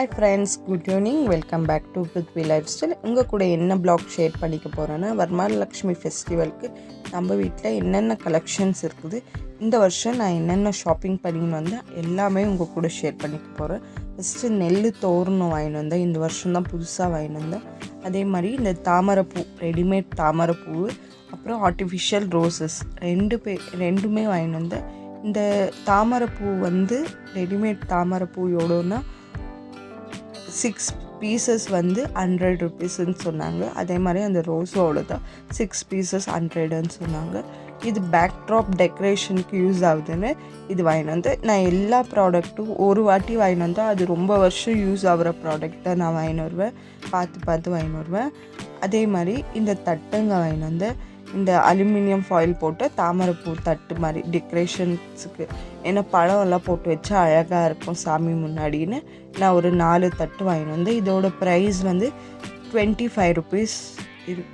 Hi friends good evening welcome back to Prithvi lifestyle உங்கள் கூட என்ன பிளாக் ஷேர் பண்ணிக்க போகிறேன்னா வரமகாலட்சுமி ஃபெஸ்டிவலுக்கு நம்ம வீட்டில் என்னென்ன கலெக்ஷன்ஸ் இருக்குது இந்த வருஷம் நான் என்னென்ன ஷாப்பிங் பண்ணின்னு வந்தேன் எல்லாமே உங்கள் கூட ஷேர் பண்ணிக்க போகிறேன் ஃபஸ்ட்டு நெல் தோரணம் வாங்கின்னு வந்தேன் இந்த வருஷம் தான் புதுசாக வாங்கின்னு வந்தேன் அதே மாதிரி இந்த தாமரைப்பூ ரெடிமேட் தாமரைப்பூ அப்புறம் ஆர்டிஃபிஷியல் ரோசஸ் ரெண்டு பே ரெண்டுமே வாங்கினு வந்தேன் இந்த தாமரைப்பூ வந்து ரெடிமேட் தாமரைப்பூ எவ்வளோன்னா சிக்ஸ் பீசஸ் வந்து ஹண்ட்ரட் ருபீஸ்ன்னு சொன்னாங்க. அதே மாதிரி அந்த ரோஸும் அவ்வளோதான் சிக்ஸ் பீசஸ் ஹண்ட்ரடுன்னு சொன்னாங்க. இது பேக் ட்ராப் டெக்கரேஷனுக்கு யூஸ் ஆகுதுன்னு இது வாங்கிட்டு வந்து நான் எல்லா ப்ராடக்ட்டும் ஒரு வாட்டி வாங்கிட்டு வந்தால் அது ரொம்ப வருஷம் யூஸ் ஆகிற ப்ராடக்ட் தான் நான் வாங்கின்னு வருவேன். பார்த்து பார்த்து வாங்கின்னு வருவேன். அதே மாதிரி இந்த தட்டங்க வாங்கிட்டு வந்து இந்த அலுமினியம் ஃபாயில் போட்டு தாமரைப்பூ தட்டு மாதிரி டெக்கரேஷன்ஸுக்கு ஏன்னா பழம் எல்லாம் போட்டு வச்சா அழகாக இருக்கும் சாமி முன்னாடின்னு. நான் ஒரு நாலு தட்டு வாங்கிட்டு வந்தேன். இதோட ப்ரைஸ் வந்து டுவெண்ட்டி ஃபைவ் ருபீஸ் இரு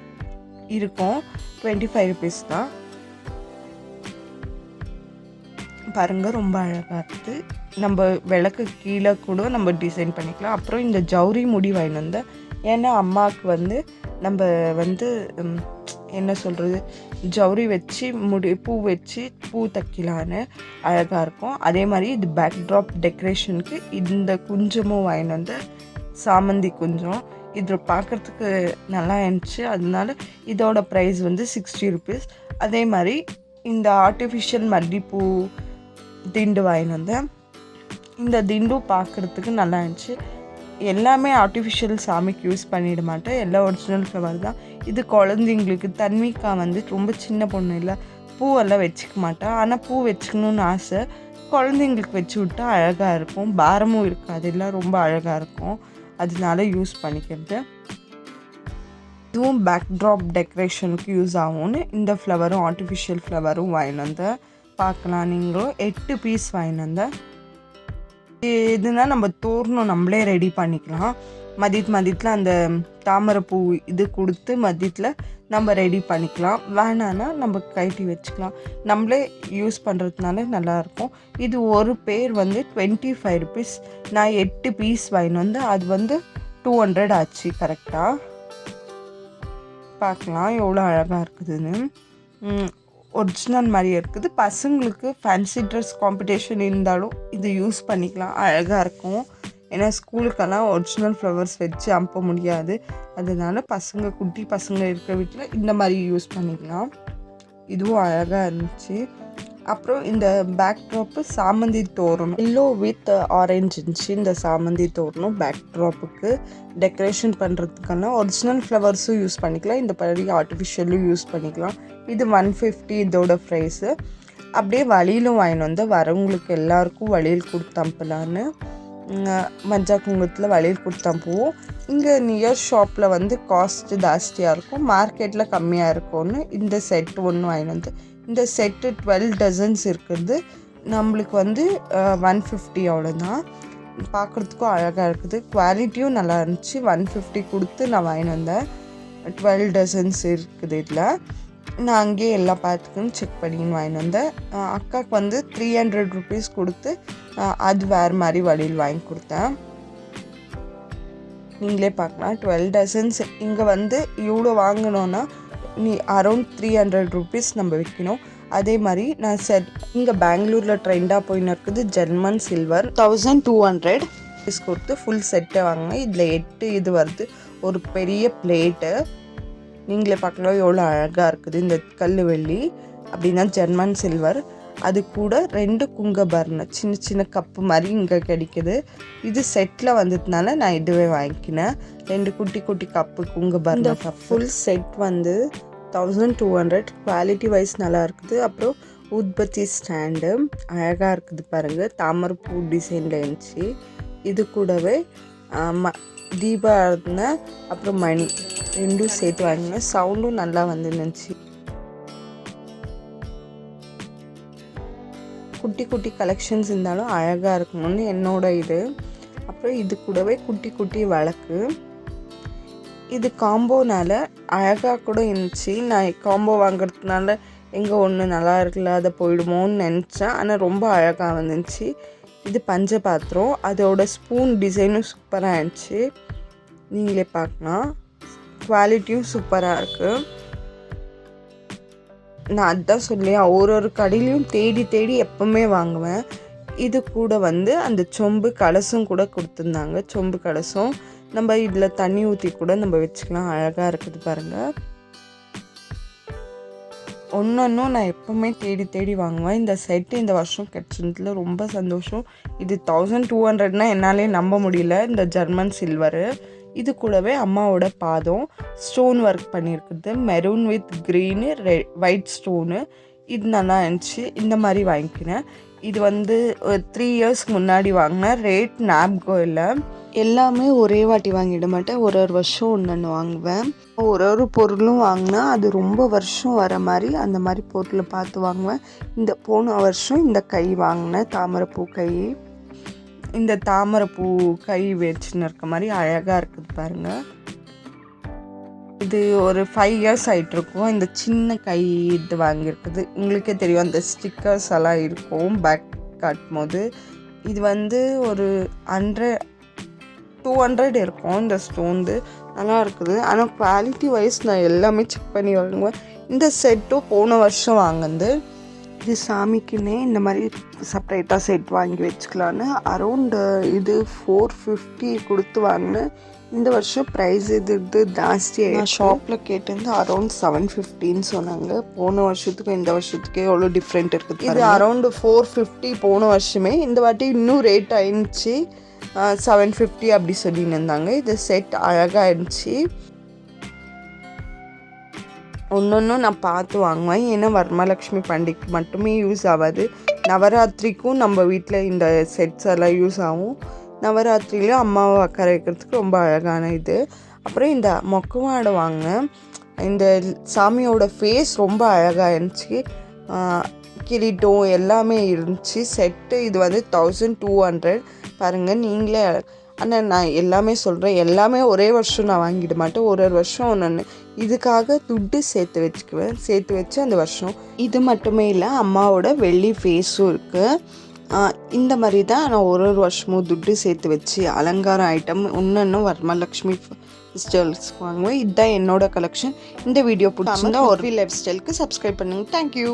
இருக்கும். டுவெண்ட்டி ஃபைவ் ருபீஸ் தான். பாருங்க ரொம்ப அழகாக இருக்குது நம்ம விளக்கு கீழே கூட நம்ம டிசைன் பண்ணிக்கலாம். அப்புறம் இந்த ஜவுரி முடி வாங்கிட்டு வந்தேன். ஏன்னா அம்மாவுக்கு வந்து நம்ம வந்து என்ன சொல்கிறது ஜவுரி வச்சு முடி பூ வச்சு பூ தைக்கலான்னு அழகாக இருக்கும். அதே மாதிரி இது பேக் ட்ராப் டெக்கரேஷனுக்கு இந்த குஞ்சமும் வாங்கிட்டு வந்து சாமந்தி குஞ்சம் இது பார்க்குறதுக்கு நல்லா இருந்துச்சு. அதனால இதோட ப்ரைஸ் வந்து சிக்ஸ்டி ருபீஸ் அதே மாதிரி இந்த ஆர்டிஃபிஷியல் மல்லிப்பூ திண்டு வாங்கிட்டு வந்தேன். இந்த திண்டு பார்க்குறதுக்கு நல்லா இருந்துச்சு. எல்லாமே ஆர்டிஃபிஷியல் சாமிக்கு யூஸ் பண்ணிட மாட்டேன். எல்லாம் ஒரிஜினல் ஃப்ளவர் தான். இது குழந்தைங்களுக்கு தன்விகா வந்து ரொம்ப சின்ன பொண்ணு இல்லை. பூவெல்லாம் வச்சுக்க மாட்டேன் ஆனால் பூ வச்சுக்கணுன்னு ஆசை. குழந்தைங்களுக்கு வச்சு விட்டா அழகாக இருக்கும். பாரமும் இருக்காது. எல்லாம் ரொம்ப அழகாக இருக்கும். அதனால யூஸ் பண்ணிக்கிறது. இதுவும் பேக் ட்ராப் டெக்கரேஷனுக்கு யூஸ் ஆகும்னு இந்த ஃப்ளவரும் ஆர்டிஃபிஷியல் ஃப்ளவரும் வாங்கினு வந்தேன் பார்க்கலாம். நீங்களும் எட்டு பீஸ் வாங்கினு வந்தேன் இதுனா நம்ம தோரணம் நம்மளே ரெடி பண்ணிக்கலாம். மதியத்து மதியத்தில் அந்த தாமரைப்பூ இது கொடுத்து மதியத்தில் நம்ம ரெடி பண்ணிக்கலாம். வேணான்னா நம்ம கைட்டி வச்சுக்கலாம். நம்மளே யூஸ் பண்ணுறதுனால நல்லாயிருக்கும் இது ஒரு பேர் வந்து டுவெண்ட்டி ஃபைவ் ருபீஸ் நான் எட்டு பீஸ் வாங்கிட்டு வந்து அது வந்து டூ ஹண்ட்ரட் ஆச்சு கரெக்டாக பார்க்கலாம் எவ்வளோ அழகாக இருக்குதுன்னு. ஒரிஜினல் மாதிரி இருக்குது. பசங்களுக்கு ஃபேன்சி ட்ரெஸ் காம்படிஷன் இருந்தாலும் இது யூஸ் பண்ணிக்கலாம். அழகாக இருக்கும். ஏன்னா ஸ்கூலுக்கெல்லாம் ஒரிஜினல் ஃப்ளவர்ஸ் வச்சு அனுப்ப முடியாது. அதனால பசங்க குட்டி பசங்க இருக்கிற வீட்டில் இந்த மாதிரி யூஸ் பண்ணிக்கலாம். இதுவும் அழகாக இருந்துச்சு. அப்புறம் இந்த பேக் ட்ராப்பு சாமந்தி தோரணம். எல்லோ வித் ஆரஞ்சு இருந்துச்சு. இந்த சாமந்தி தோரணம் பேக் ட்ராப்புக்கு டெக்கரேஷன் பண்ணுறதுக்கான ஒரிஜினல் ஃப்ளவர்ஸும் யூஸ் பண்ணிக்கலாம். இந்த பழைய ஆர்டிஃபிஷியலும் யூஸ் பண்ணிக்கலாம். இது ஒன் ஃபிஃப்டி இதோட ப்ரைஸு அப்படியே வழியிலும் வாங்கிட்டு வந்து வரவங்களுக்கு எல்லாருக்கும் வழியில் கொடுத்து அனுப்பலான்னு உம், குங்குமத்தில் வழியில் கொடுத்தான் அனுப்புவோம் இங்கே நியர் ஷாப்பில் வந்து காஸ்ட் ஜாஸ்தியாக இருக்கும். மார்க்கெட்டில் கம்மியாக இருக்கும்னு இந்த செட் ஒன்று வாங்கிட்டு வந்து இந்த செட்டு டுவெல் டசன்ஸ் இருக்குது நம்மளுக்கு வந்து ஒன் ஃபிஃப்டி அவ்வளோதான் பார்க்குறதுக்கும் அழகாக இருக்குது. குவாலிட்டியும் நல்லா இருந்துச்சு. ஒன் ஃபிஃப்டி கொடுத்து நான் வாங்கிட்டு வந்தேன். டுவெல் டசன்ஸ் இருக்குது இதில். நான் அங்கேயே எல்லா பார்த்துக்கும் செக் பண்ணின்னு வாங்கிட்டு வந்தேன். அக்காவுக்கு வந்து த்ரீ ஹண்ட்ரட் ருபீஸ் கொடுத்து அது வேறு மாதிரி வழியில் வாங்கி கொடுத்தேன். நீங்களே பார்க்கலாம். டுவெல் டசன்ஸ் இங்கே வந்து இவ்வளோ வாங்கினோன்னா நீ அரௌண்ட் த்ரீ ஹண்ட்ரட் ருபீஸ் நம்ம விற்கணும் அதே மாதிரி நான் செட் இங்கே பெங்களூரில் ட்ரெண்டாக போயின்னு இருக்குது German silver thousand two hundred rupees கொடுத்து ஃபுல் செட்டை வாங்கினேன் இதில் எட்டு இது வருது. ஒரு பெரிய பிளேட்டு நீங்களே பார்க்கலாம் எவ்வளோ அழகாக இருக்குது. இந்த கல் வெள்ளி அப்படின்னா ஜெர்மன் சில்வர் அது கூட ரெண்டு குங்கபர்ண சின்ன சின்ன கப்பு மாதிரி இங்கே கிடைக்குது. இது செட்டில் வந்ததுனால நான் இதுவே வாங்கிக்கினேன். ரெண்டு குட்டி குட்டி கப்பு குங்கபர்ண கப் ஃபுல் செட் வந்து thousand two hundred quality wise நல்லா இருக்குது. அப்புறம் ஊத்பத்தி ஸ்டாண்டு அழகாக இருக்குது பாருங்கள் தாமரைப்பூ டிசைனில் இருந்துச்சு. இது கூடவே ஆமா, தீபாராதனை அப்புறம் மணி ரெண்டும் சேர்த்து வாங்கினேன் சவுண்டும் நல்லா வந்துருந்துச்சு குட்டி குட்டி கலெக்ஷன்ஸ் இருந்தாலும் அழகாக இருக்கணும்னு என்னோட இது. அப்புறம் இது கூடவே குட்டி குட்டி வழக்கு. இது காம்போனால அழகாக கூட இருந்துச்சு. நான் காம்போ வாங்குறதுனால எங்கே ஒன்று நல்லா இருக்குல்ல அதை போயிடுமோன்னு நினச்சேன். ஆனால் ரொம்ப அழகாக வந்துச்சு. இது பஞ்ச பாத்திரம் அதோட ஸ்பூன் டிசைனும் சூப்பராக இருந்துச்சு. நீங்களே பார்க்கலாம். குவாலிட்டியும் சூப்பராக இருக்குது நான் அதான் சொல்லியேன் ஒரு ஒரு கடையிலையும் தேடி தேடி எப்பவுமே வாங்குவேன். இது கூட வந்து அந்த சொம்பு கலசும் கூட கொடுத்துருந்தாங்க. சொம்பு கலசும் நம்ம இதில் தண்ணி ஊற்றி கூட நம்ம வச்சுக்கலாம். அழகாக இருக்குது பாருங்கள் ஒன்றொன்றும் நான் எப்போவுமே தேடி தேடி வாங்குவேன். இந்த செட்டு இந்த வருஷம் கிடச்சதுல ரொம்ப சந்தோஷம். இது தௌசண்ட் டூ ஹண்ட்ரட்னால் என்னாலே நம்ப முடியல. இந்த ஜெர்மன் சில்வரு இது கூடவே அம்மாவோட பாதம் ஸ்டோன் ஒர்க் பண்ணியிருக்குது மெரூன் வித் க்ரீனு ரெ ஒயிட் ஸ்டோனு இது நல்லா இருந்துச்சு. இந்த மாதிரி வாங்கிக்கினேன். இது வந்து த்ரீ இயர்ஸ்க்கு முன்னாடி வாங்கினேன் ரேட் நாப்கோ இல்லை. எல்லாமே ஒரே வாட்டி வாங்கிட மாட்டேன். ஒரு ஒரு வருஷம் ஒன்று ஒன்று வாங்குவேன். ஒரு ஒரு பொருளும் வாங்கினா அது ரொம்ப வருஷம் வர மாதிரி அந்த மாதிரி பொருளை பார்த்து வாங்குவேன். இந்த போன வருஷம் இந்த கை வாங்கினேன். தாமரைப்பூ கை. இந்த தாமரைப்பூ கை வச்சுன்னு இருக்க மாதிரி அழகாக இருக்குது பாருங்கள் இது ஒரு ஃபைவ் இயர்ஸ் ஆகிட்டுருக்கும் இந்த சின்ன கை இது வாங்கியிருக்குது. உங்களுக்கே தெரியும் அந்த ஸ்டிக்கர்ஸ் எல்லாம் இருக்கும் பேக் காட்டும் போது. இது வந்து ஒரு ஹண்ட்ரட் டூ ஹண்ட்ரட் இருக்கும் இந்த ஸ்டோன்து நல்லா இருக்குது. ஆனால் குவாலிட்டி வைஸ் நான் எல்லாமே செக் பண்ணி வாங்குவேன் இந்த செட்டும் போன வருஷம் வாங்கினது. இது சாமிக்குன்னே இந்த மாதிரி செப்பரேட்டாக செட் வாங்கி வச்சுக்கலான்னு அரௌண்டு இது ஃபோர் ஃபிஃப்டி கொடுத்து வாங்கினேன் இந்த வருஷம் ப்ரைஸ் இது இது ஜாஸ்தி நான் ஷாப்பில் கேட்டிருந்து அரௌண்ட் செவன் ஃபிஃப்டின்னு சொன்னாங்க. போன வருஷத்துக்கும் இந்த வருஷத்துக்கே எவ்வளோ டிஃப்ரெண்ட் இருக்குது இது அரௌண்டு ஃபோர் ஃபிஃப்டி போன வருஷமே. இந்த வாட்டி இன்னும் ரேட் ஆயிடுச்சு. செவன் ஃபிஃப்டி அப்படி சொல்லின்னு இருந்தாங்க. இது செட் அழகாக இருந்துச்சு. ஒன்று நான் பார்த்து வாங்குவேன். ஏன்னா வரமலக்ஷ்மி பண்டிகைக்கு மட்டுமே யூஸ் ஆகாது. நவராத்திரிக்கும் நம்ம வீட்டில் இந்த செட்ஸ் எல்லாம் யூஸ் ஆகும். நவராத்திரியில அம்மாவை உட்கார வைக்கிறதுக்கு ரொம்ப அழகான இது. அப்புறம் இந்த மொக்கமாடை வாங்க வாங்கினேன். இந்த சாமியோட ஃபேஸ் ரொம்ப அழகாக இருந்துச்சு. கிரீட்டம் எல்லாமே இருந்துச்சு. செட்டு இது வந்து தௌசண்ட் டூ ஹண்ட்ரட் பாருங்கள் நீங்களே ஆனால் நான் எல்லாமே சொல்கிறேன் எல்லாமே ஒரே வருஷம் நான் வாங்கிட மாட்டேன். ஒரு ஒரு வருஷம் நான் இதுக்காக துட்டு சேர்த்து வச்சுக்குவேன். சேர்த்து வச்சு அந்த வருஷம். இது மட்டுமே இல்லை அம்மாவோட வெள்ளி ஃபேஸும் இருக்குது இந்த மாதிரி தான் நான் ஒரு ஒரு வருஷமும் துட்டு சேர்த்து வச்சு அலங்கார ஐட்டம் இன்னும் வரமலக்ஷ்மி ஸ்டைல்ஸ் வாங்குவேன். இதுதான் என்னோட கலெக்ஷன் இந்த வீடியோ பிடிச்சிருந்தா ஒரு லைஃப் ஸ்டைலுக்கு சப்ஸ்கிரைப் பண்ணுங்கள் தேங்க்யூ